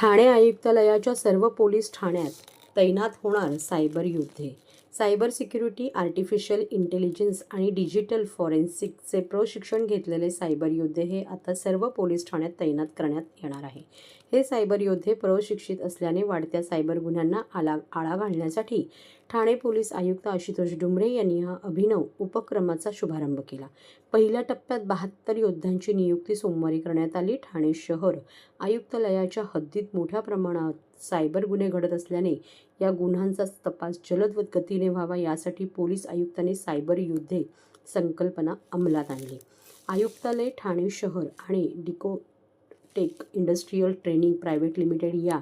ठाणे आयुक्तालयाच्या सर्व पोलीस ठाण्यात तैनात होणार सायबर युद्धे. सायबर सिक्युरिटी आर्टिफिशियल इंटेलिजन्स आणि डिजिटल फॉरेन्सिकचे प्रशिक्षण घेतलेले सायबर योद्धे हे आता सर्व पोलीस ठाण्यात तैनात करण्यात येणार आहे. हे सायबर योद्धे प्रशिक्षित असल्याने वाढत्या सायबर गुन्ह्यांना आला आळा घालण्यासाठी ठाणे पोलीस आयुक्त आशुतोष डुमरे यांनी हा अभिनव उपक्रमाचा शुभारंभ केला. पहिल्या टप्प्यात बहात्तर योद्ध्यांची नियुक्ती सोमवारी करण्यात आली. ठाणे शहर आयुक्तालयाच्या हद्दीत मोठ्या प्रमाणात सायबर गुन्हे घडत असल्याने या गुन्ह्यांचा तपास जलद गतीने व्हावा यासाठी पोलीस आयुक्तांनी सायबर युद्धे संकल्पना अंमलात आणली. आयुक्तालय ठाणे शहर आणि Dcodetech industrial training private limited या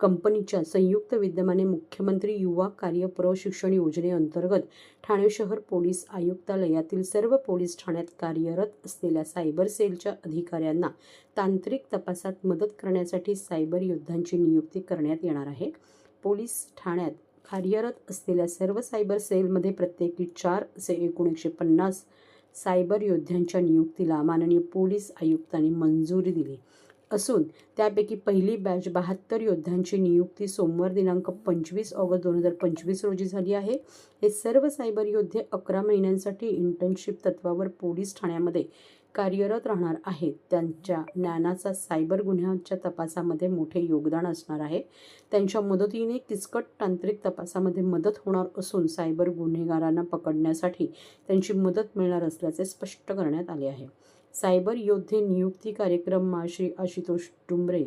कंपनीच्या संयुक्त विद्यमाने मुख्यमंत्री युवा कार्य प्रशिक्षण योजनेअंतर्गत ठाणे शहर पोलीस आयुक्तालयातील सर्व पोलीस ठाण्यात कार्यरत असलेल्या सायबर सेलच्या अधिकाऱ्यांना तांत्रिक तपासात मदत करण्यासाठी सायबर योद्धांची नियुक्ती करण्यात येणार आहे. पोलीस ठाण्यात कार्यरत असलेल्या सर्व सायबर सेलमध्ये प्रत्येकी चार असे एकूण एकशे पन्नास सायबर योद्ध्यांच्या नियुक्तीला माननीय पोलीस आयुक्तांनी मंजुरी दिली. असून त्यापैकी पहिली बॅच बहात्तर योद्ध्यांची नियुक्ती सोमवार दिनांक पंचवीस ऑगस्ट दोन हजार पंचवीस रोजी झाली आहे. हे सर्व सायबर योद्धे अकरा महिन्यांसाठी इंटर्नशिप तत्वावर पोलीस ठाण्यामध्ये कार्यरत राहणार आहेत. त्यांच्या ज्ञानाचा सायबर गुन्ह्यांच्या तपासामध्ये मोठे योगदान असणार आहे. त्यांच्या मदतीने किचकट तांत्रिक तपासामध्ये मदत होणार असून सायबर गुन्हेगारांना पकडण्यासाठी त्यांची मदत मिळणार असल्याचे स्पष्ट करण्यात आले आहे. सायबर योद्धे नियुक्ती कार्यक्रमમાં श्री आशुतोष डुंबरे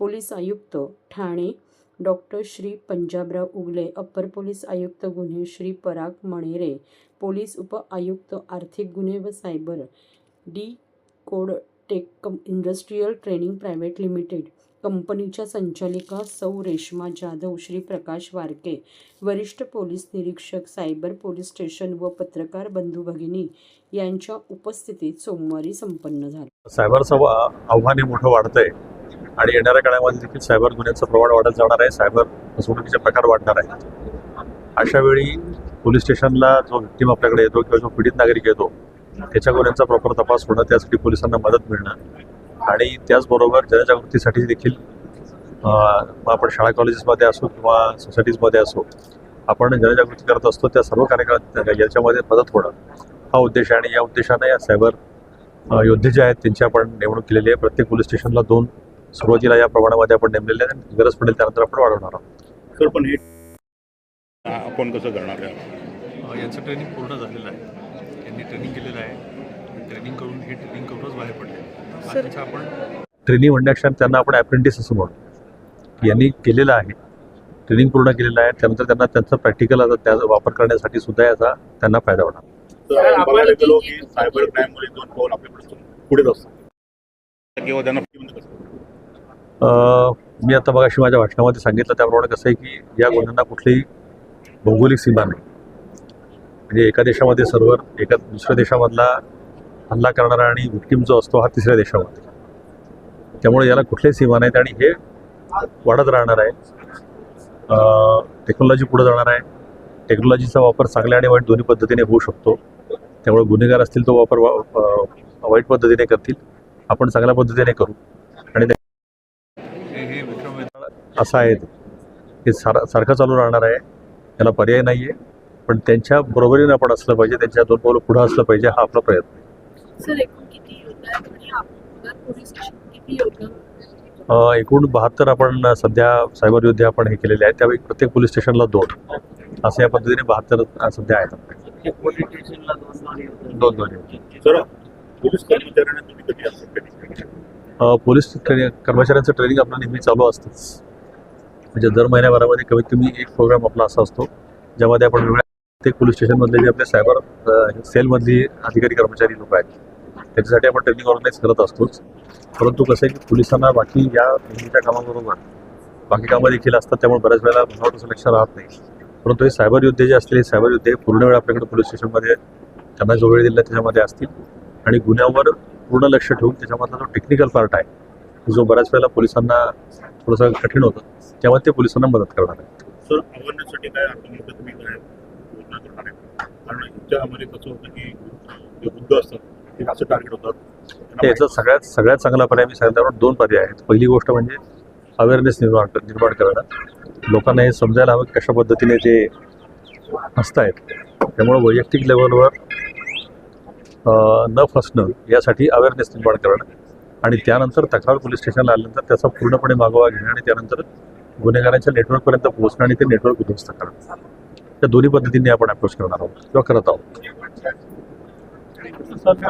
पोलीस आयुक्त Thane doctor Shri Panjabrao Ugale upper police आयुक्त गुन्हे श्री पराग मणेरे पोलीस उप आयुक्त आर्थिक गुन्हे व cyber D Code Tech industrial training private limited कंपनीच्या संचालिका सौ रेश्मा जाधव श्री प्रकाश वारके वरिष्ठ पोलीस निरीक्षक सायबर पोलीस स्टेशन व पत्रकार बंधू भगिनी यांच्या उपस्थितीत सोमवारी संपन्न झालं. सायबर वा- आव्हान हे मोठं वाढतंय आणि येणाऱ्या काळामध्ये देखील सायबर गुन्ह्यांचं प्रमाण वाढत जाणार आहे. सायबर फसवणुकीचे प्रकार वाढणार आहेत. अशा वेळी पोलीस स्टेशनला जो व्हिक्टीम आपल्याकडे येतो किंवा जो पीडित नागरिक येतो त्याच्या गुन्ह्यांचा प्रॉपर तपास होणं त्यासाठी पोलिसांना मदत मिळणं आणि त्याचबरोबर जनजागृतीसाठी देखील आपण शाळा कॉलेजेसमध्ये असो किंवा सोसायटीजमध्ये असो आपण जनजागृती करत असतो. त्या सर्व कार्यक्रम याच्यामध्ये मदत होणं हा उद्देश आहे आणि या उद्देशाने या सायबर योद्धे जे आहेत त्यांची आपण नेमणूक केलेली आहे. प्रत्येक पोलीस स्टेशनला दोन सुरुवातीला या प्रमाणामध्ये आपण नेमलेले आहेत. आणि गरज पडेल त्यानंतर आपण वाढवणार आहोत. सर पण हे आपण कसं करणार आहे? यांचं ट्रेनिंग पूर्ण झालेलं आहे. यांनी ट्रेनिंग केलेलं आहे. ट्रेनिंग करून हे ट्रेनिंग करूनच बाहेर पडले. आपण ट्रेनिंग म्हणण्यापेक्षा त्यांना आपण अप्रेंटिस असं म्हणू. की यांनी केलेलं आहे. ट्रेनिंग पूर्ण केलेलं आहे. त्यानंतर त्यांना त्यांचं प्रॅक्टिकल आता त्याचा वापर करण्यासाठी सुद्धा याचा त्यांना फायदा होणार. सायबर त्यांना म्हणजे मी आता बघाशी माझ्या भाषणामध्ये सांगितलं त्याप्रमाणे कसं आहे की या गुन्ह्यांना कुठलीही भौगोलिक सीमा नाही. म्हणजे एका देशामध्ये सर्व्हर एका दुसऱ्या देशामधला हल्ला करणारा आणि विक्टीम जो असतो हा तिसऱ्या देशामध्ये. त्यामुळे याला कुठल्याही सीमा नाहीत आणि हे वाढत राहणार आहे. टेक्नॉलॉजी पुढे जाणार आहे. टेक्नॉलॉजीचा वापर चांगल्या आणि वाईट दोन्ही पद्धतीने होऊ शकतो. त्यामुळे गुन्हेगार असतील तो वापर वा- वाईट पद्धतीने करतील. आपण चांगल्या पद्धतीने करू. आणि हे असं आहे हे सार सारखं चालू राहणार आहे. याला पर्याय नाही आहे पण त्यांच्या बरोबरीने आपण असलं पाहिजे. त्यांच्या दोन पावलं पुढं असलं पाहिजे हा आपला प्रयत्न आहे. सर एकूण किती योद्धा आहेत आणि आपल्या पोलीस स्टेशन किती अं, एकूण बहात्तर आपण सध्या सायबर योद्धे आपण हे केलेले आहेत. त्यापैकी प्रत्येक पोलीस स्टेशनला दोन. असं या पद्धतीने बहात्तर सध्या आहेत. दोन दोन सर पोलीस कर्मचाऱ्यांना तुम्ही कधी असं ट्रेनिंग अं, पोलीस ट्रेनिंग कर्मचाऱ्यांचं ट्रेनिंग आपलं नेहमी चालू असतंच. म्हणजे दर महिन्याभरामध्ये कमीत कमी एक प्रोग्राम आपला असा असतो ज्यामध्ये आपण वेगवेगळ्या प्रत्येक पोलीस स्टेशनमधले जे आपले सायबर सेलमधली अधिकारी कर्मचारी लोक आहेत. त्याच्यासाठी आपण ट्रेनिंग ऑर्गनाईज करत असतोच. परंतु कसं आहे की पोलिसांना बाकी या नेहमीच्या कामाबरोबर बाकी कामं देखील असतात त्यामुळे बऱ्याच वेळेला बनावटचं लक्ष राहत नाही. परंतु हे सायबर युद्धे जे असतील हे सायबर युद्धे पूर्ण वेळ आपल्याकडे पोलीस स्टेशनमध्ये त्यांना जो वेळ दिला त्याच्यामध्ये असतील. आणि गुन्ह्यावर पूर्ण लक्ष ठेवून त्याच्यामधला जो टेक्निकल पार्ट आहे जो बऱ्याच वेळेला पोलिसांना थोडंसं कठीण होतं त्यामुळे ते पोलिसांना मदत करणार आहे सर काय मदत तुम्ही काय योजना करणार आहे कारण कसं होतं की जे वृद्ध असतात ते असं टार्गेट होतं. याचा सगळ्यात सगळ्यात चांगला पर्याय मी सांगितल्यावर दोन पर्याय आहेत. पहिली गोष्ट म्हणजे अवेअरनेस निर्माण निर्माण करणं. लोकांना हे समजायला हवं कशा पद्धतीने ते हसतायत. त्यामुळं वैयक्तिक लेवलवर न फसणं यासाठी अवेअरनेस निर्माण करणं. आणि त्यानंतर तक्रार पोलीस स्टेशनला आल्यानंतर त्याचा पूर्णपणे मागोवा घेणं आणि त्यानंतर गुन्हेगारांच्या नेटवर्कपर्यंत पोहोचणं आणि ते नेटवर्क उद्ध्वस्त करणं. त्या दोन्ही पद्धतीने आपण अप्रोच करणार आहोत किंवा करत आहोत. 这三片